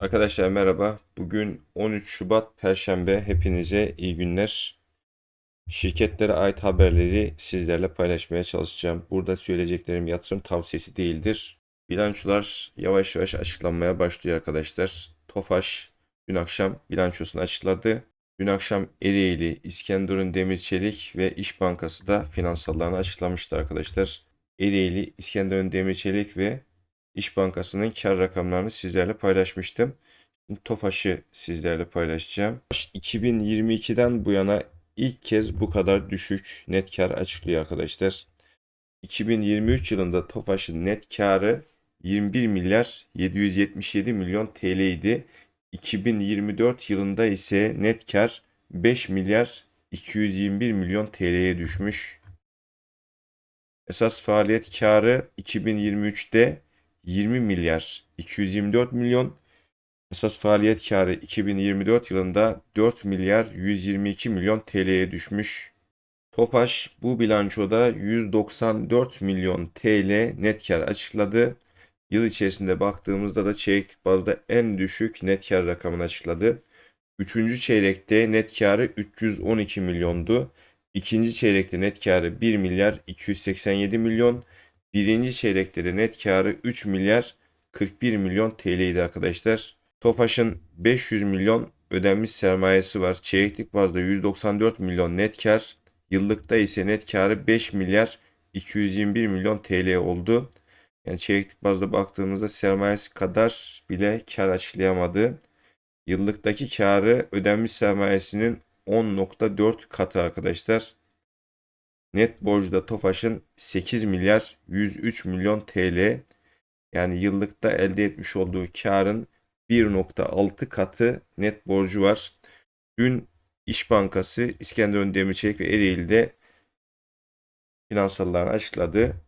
Arkadaşlar merhaba. Bugün 13 Şubat Perşembe. Hepinize iyi günler. Şirketlere ait haberleri sizlerle paylaşmaya çalışacağım. Burada söyleyeceklerim yatırım tavsiyesi değildir. Bilançolar yavaş yavaş açıklanmaya başlıyor arkadaşlar. Tofaş dün akşam bilançosunu açıkladı. Dün akşam Ereğli, İskenderun Demirçelik ve İş Bankası da finansallarını açıklamıştı arkadaşlar. Ereğli, İskenderun Demirçelik ve İş Bankası'nın kar rakamlarını sizlerle paylaşmıştım. Şimdi Tofaş'ı sizlerle paylaşacağım. 2022'den bu yana ilk kez bu kadar düşük net kar açıklıyor arkadaşlar. 2023 yılında Tofaş'ın net karı 21 milyar 777 milyon TL idi. 2024 yılında ise net kar 5 milyar 221 milyon TL'ye düşmüş. Esas faaliyet karı 2023'te 20 milyar 224 milyon. Esas faaliyet karı 2024 yılında 4 milyar 122 milyon TL'ye düşmüş. Topaş bu bilançoda 194 milyon TL net kar açıkladı. Yıl içerisinde baktığımızda da çeyrek bazda en düşük net kar rakamını açıkladı. Üçüncü çeyrekte net karı 312 milyondu. İkinci çeyrekte net karı 1 milyar 287 milyon. Birinci çeyrekte de net karı 3 milyar 41 milyon TL idi arkadaşlar. Tofaş'ın 500 milyon ödenmiş sermayesi var. Çeyreklik bazda 194 milyon net kar. Yıllıkta ise net karı 5 milyar 221 milyon TL oldu. Yani çeyreklik bazda baktığımızda sermayesi kadar bile kar açıklayamadı. Yıllıktaki karı ödenmiş sermayesinin 10.4 katı arkadaşlar. Net borcu da Tofaş'ın 8 milyar 103 milyon TL. Yani yıllıkta elde etmiş olduğu karın 1.6 katı net borcu var. Dün İş Bankası İskenderun Demirçelik ve Ereğli'de finansallarını açıkladı.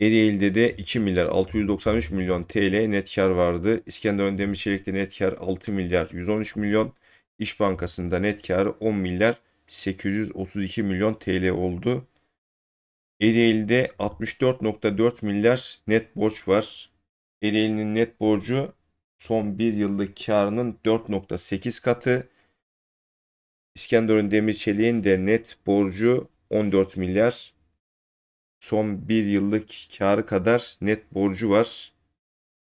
Ereğli'de de 2 milyar 693 milyon TL net kar vardı. İskenderun Demirçelik'te net kar 6 milyar 113 milyon. İş Bankası'nda net karı 10 milyar 832 milyon TL oldu. Ereğli'de 64.4 milyar net borç var. Ereğli'nin net borcu son bir yıllık karının 4.8 katı. İskenderun Demirçelik'in de net borcu 14 milyar. Son bir yıllık karı kadar net borcu var.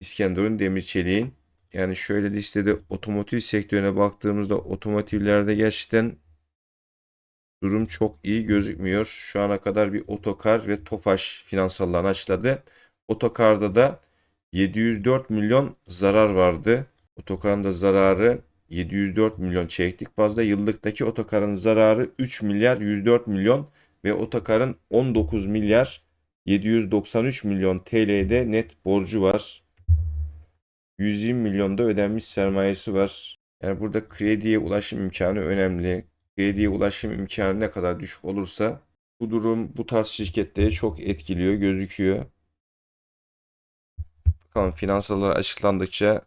İskenderun Demirçelik'in. Yani şöyle listede otomotiv sektörüne baktığımızda otomotivlerde gerçekten durum çok iyi gözükmüyor. Şu ana kadar bir otokar ve Tofaş finansallarını açıkladı. Otokarda da 704 milyon zarar vardı. Otokarın da zararı 704 milyon çeyreklik bazda. Yıllıktaki otokarın zararı 3 milyar 104 milyon ve otokarın 19 milyar 793 milyon TL'de net borcu var. 120 milyonda ödenmiş sermayesi var. Yani burada krediye ulaşım imkanı önemli. Krediye ulaşım imkanı ne kadar düşük olursa bu durum bu tarz şirketleri çok etkiliyor gözüküyor. Bakalım finansallar açıklandıkça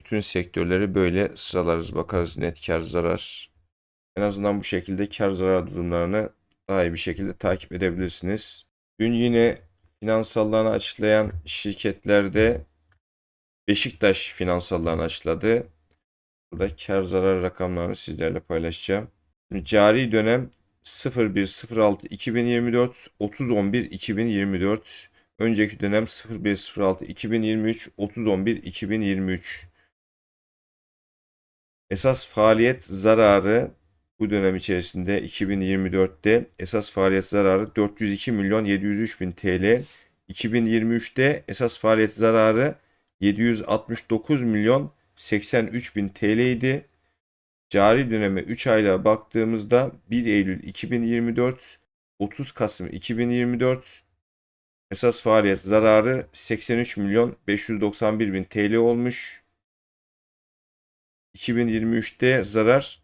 bütün sektörleri böyle sıralarız bakarız net kar zarar. En azından bu şekilde kar zarar durumlarını daha iyi bir şekilde takip edebilirsiniz. Dün yine finansallarını açıklayan şirketlerde Beşiktaş finansallarını açıkladı. Burada kar zarar rakamlarını sizlerle paylaşacağım. Şimdi cari dönem 0106 2024 3011 2024 önceki dönem 0106 2023 3011 2023 Esas faaliyet zararı bu dönem içerisinde 2024'te esas faaliyet zararı 402 milyon 703 bin TL. 2023'te esas faaliyet zararı 769 milyon 83 bin TL idi. Cari döneme 3 aylığa baktığımızda 1 Eylül 2024 30 Kasım 2024 esas faaliyet zararı 83 milyon 591 bin TL olmuş. 2023'te zarar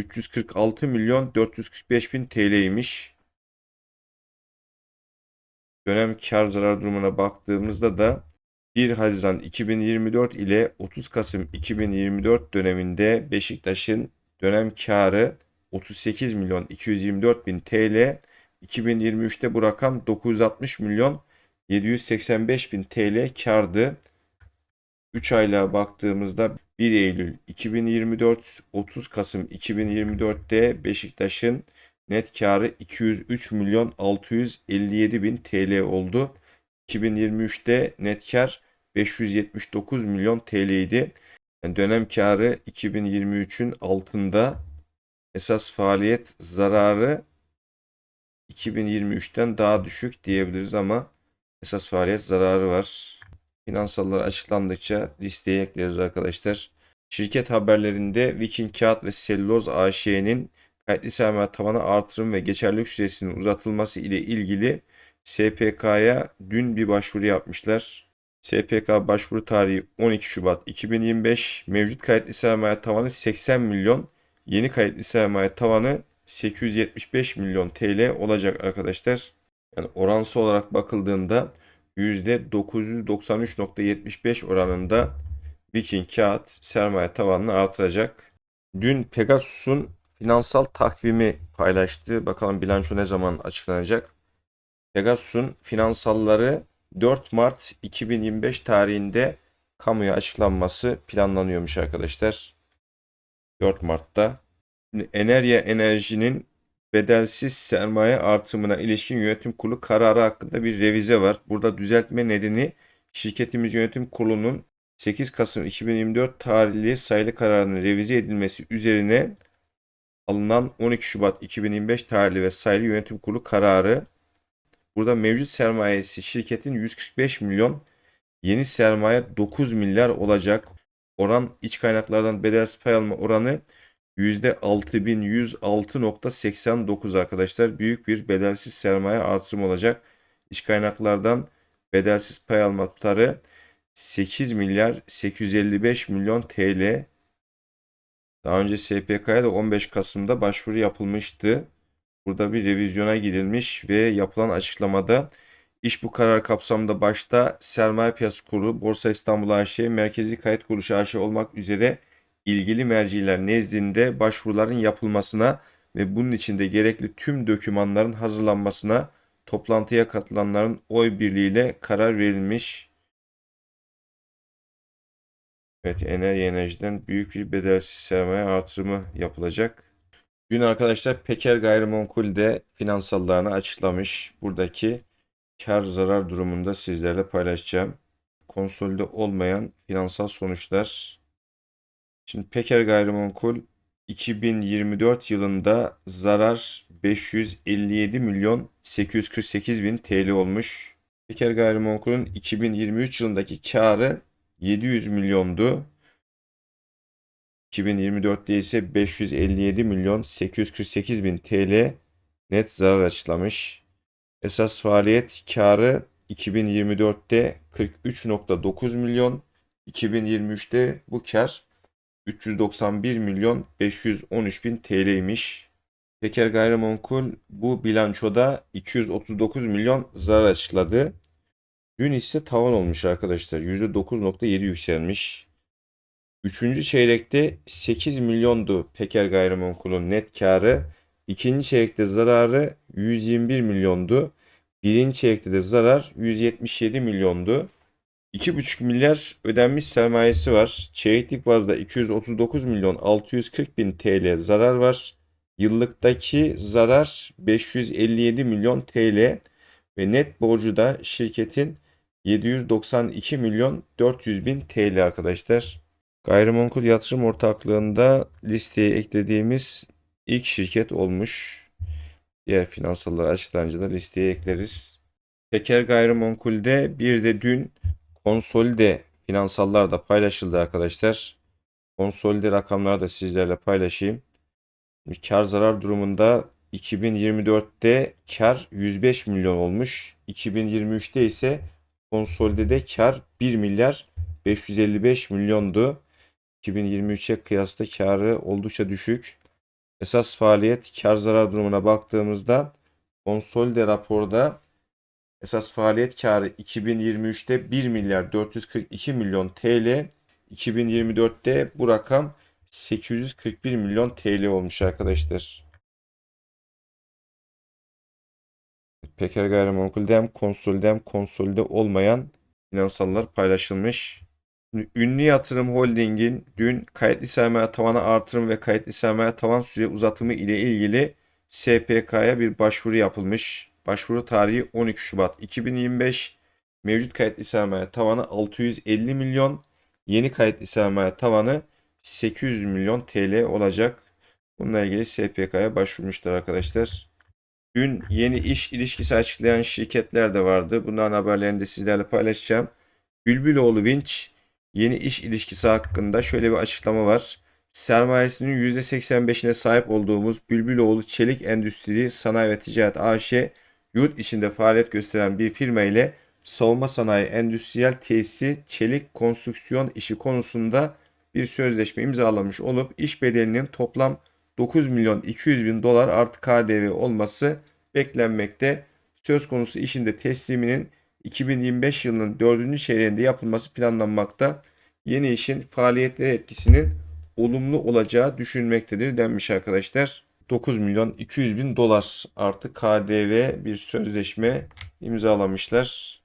346 milyon 445 bin TL'ymiş. Dönem kar zarar durumuna baktığımızda da 1 Haziran 2024 ile 30 Kasım 2024 döneminde Beşiktaş'ın dönem karı 38 milyon 224 bin TL. 2023'te bu rakam 960 milyon 785 bin TL kardı. 3 aylığa baktığımızda 1 Eylül 2024 30 Kasım 2024'te Beşiktaş'ın net karı 203 milyon 657 bin TL oldu. 2023'te net kar 579 milyon TL idi. Yani dönem karı 2023'ün altında esas faaliyet zararı 2023'ten daha düşük diyebiliriz ama esas faaliyet zararı var. Finansallar açıklandıkça listeye ekleriz arkadaşlar. Şirket haberlerinde Viking Kağıt ve Selüloz AŞ'nin kayıtlı sermaye tavanı artırım ve geçerlilik süresinin uzatılması ile ilgili SPK'ya dün bir başvuru yapmışlar. SPK başvuru tarihi 12 Şubat 2025. Mevcut kayıtlı sermaye tavanı 80 milyon. Yeni kayıtlı sermaye tavanı 875 milyon TL olacak arkadaşlar. Yani oransı olarak bakıldığında %993.75 oranında Viking kağıt sermaye tavanını artıracak. Dün Pegasus'un finansal takvimi paylaştı. Bakalım bilanço ne zaman açıklanacak. Pegasus'un finansalları 4 Mart 2025 tarihinde kamuya açıklanması planlanıyormuş arkadaşlar. 4 Mart'ta. Enerya Enerji'nin bedelsiz sermaye artımına ilişkin yönetim kurulu kararı hakkında bir revize var. Burada düzeltme nedeni şirketimiz yönetim kurulunun 8 Kasım 2024 tarihli sayılı kararının revize edilmesi üzerine alınan 12 Şubat 2025 tarihli ve sayılı yönetim kurulu kararı burada mevcut sermayesi şirketin 145 milyon yeni sermaye 9 milyar olacak. Oran iç kaynaklardan bedelsiz pay alma oranı %6106.89 arkadaşlar. Büyük bir bedelsiz sermaye artırımı olacak. İç kaynaklardan bedelsiz pay alma tutarı 8 milyar 855 milyon TL. Daha önce SPK'ya da 15 Kasım'da başvuru yapılmıştı. Burada bir revizyona gidilmiş ve yapılan açıklamada iş bu karar kapsamında başta Sermaye Piyasası Kurulu, Borsa İstanbul AŞ, Merkezi Kayıt Kuruluşu AŞ olmak üzere ilgili merciler nezdinde başvuruların yapılmasına ve bunun içinde gerekli tüm dokümanların hazırlanmasına toplantıya katılanların oy birliğiyle karar verilmiş. Evet, enerji enerjiden büyük bir bedelsiz sermaye artırımı yapılacak. Dün arkadaşlar Peker Gayrimenkul de finansallarını açıklamış. Buradaki kar zarar durumunda sizlerle paylaşacağım. Konsolide olmayan finansal sonuçlar. Şimdi Peker Gayrimenkul 2024 yılında zarar 557 milyon 848 bin TL olmuş. Peker Gayrimenkul'ün 2023 yılındaki karı 700 milyondu. 2024'te ise 557 milyon 848 bin TL net zarar açıklamış. Esas faaliyet karı 2024'te 43.9 milyon, 2023'te bu kar 391 milyon 513 bin TL'ymiş. Peker Gayrimenkul bu bilançoda 239 milyon zarar açıkladı. Dün ise tavan olmuş arkadaşlar. %9.7 yükselmiş. Üçüncü çeyrekte 8 milyondu Peker Gayrimenkul'un net karı. İkinci çeyrekte zararı 121 milyondu. Birinci çeyrekte de zarar 177 milyondu. 2,5 milyar ödenmiş sermayesi var. Çeyreklik bazda 239 milyon 640 bin TL zarar var. Yıllıktaki zarar 557 milyon TL ve net borcu da şirketin 792 milyon 400 bin TL arkadaşlar. Gayrimenkul yatırım ortaklığında listeye eklediğimiz ilk şirket olmuş. Diğer finansallar açıklanınca da listeye ekleriz. Peker Gayrimenkul'de bir de dün konsolide finansallar da paylaşıldı arkadaşlar. Konsolide rakamları da sizlerle paylaşayım. Kar zarar durumunda 2024'te kar 105 milyon olmuş. 2023'te ise konsolidede kar 1 milyar 555 milyondu. 2023'e kıyasla karı oldukça düşük. Esas faaliyet kar zarar durumuna baktığımızda konsolide raporda Esas faaliyet karı 2023'te 1 milyar 442 milyon TL. 2024'te bu rakam 841 milyon TL olmuş arkadaşlar. Peker gayrimenkul hem konsolide konsolide olmayan finansallar paylaşılmış. Ünlü Yatırım Holding'in dün kayıtlı sermaye tavana artırım ve kayıtlı sermaye tavan süre uzatımı ile ilgili SPK'ya bir başvuru yapılmış. Başvuru tarihi 12 Şubat 2025. Mevcut kayıtlı sermaye tavanı 650 milyon. Yeni kayıtlı sermaye tavanı 800 milyon TL olacak. Bununla ilgili SPK'ya başvurmuşlar arkadaşlar. Dün yeni iş ilişkisi açıklayan şirketler de vardı. Bunların haberlerini de sizlerle paylaşacağım. Bülbüloğlu Vinç yeni iş ilişkisi hakkında şöyle bir açıklama var. Sermayesinin %85'ine sahip olduğumuz Bülbüloğlu Çelik Endüstri Sanayi ve Ticaret AŞ yurt içinde faaliyet gösteren bir firma ile savunma sanayi endüstriyel tesisi çelik konstrüksiyon işi konusunda bir sözleşme imzalamış olup iş bedelinin toplam 9 milyon 200 bin dolar artı KDV olması beklenmekte. Söz konusu işin de tesliminin 2025 yılının 4. çeyreğinde yapılması planlanmakta. Yeni işin faaliyetleri etkisinin olumlu olacağı düşünülmektedir denmiş arkadaşlar. 9 milyon 200 bin dolar artı KDV bir sözleşme imzalamışlar.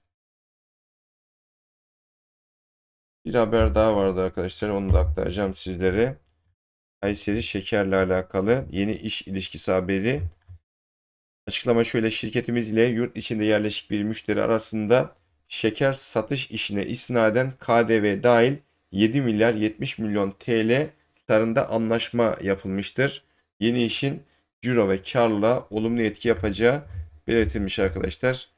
Bir haber daha vardı arkadaşlar onu da aktaracağım sizlere. Kayseri Şeker'le alakalı yeni iş ilişkisi haberi. Açıklama şöyle şirketimiz ile yurt içinde yerleşik bir müşteri arasında şeker satış işine isnaden KDV dahil 7 milyar 70 milyon TL tutarında anlaşma yapılmıştır. Yeni işin ciro ve karla olumlu etki yapacağı belirtilmiş arkadaşlar.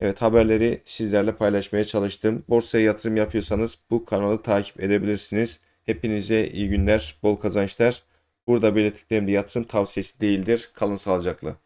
Evet haberleri sizlerle paylaşmaya çalıştım. Borsaya yatırım yapıyorsanız bu kanalı takip edebilirsiniz. Hepinize iyi günler, bol kazançlar. Burada belirttiklerim de yatırım tavsiyesi değildir. Kalın sağlıcakla.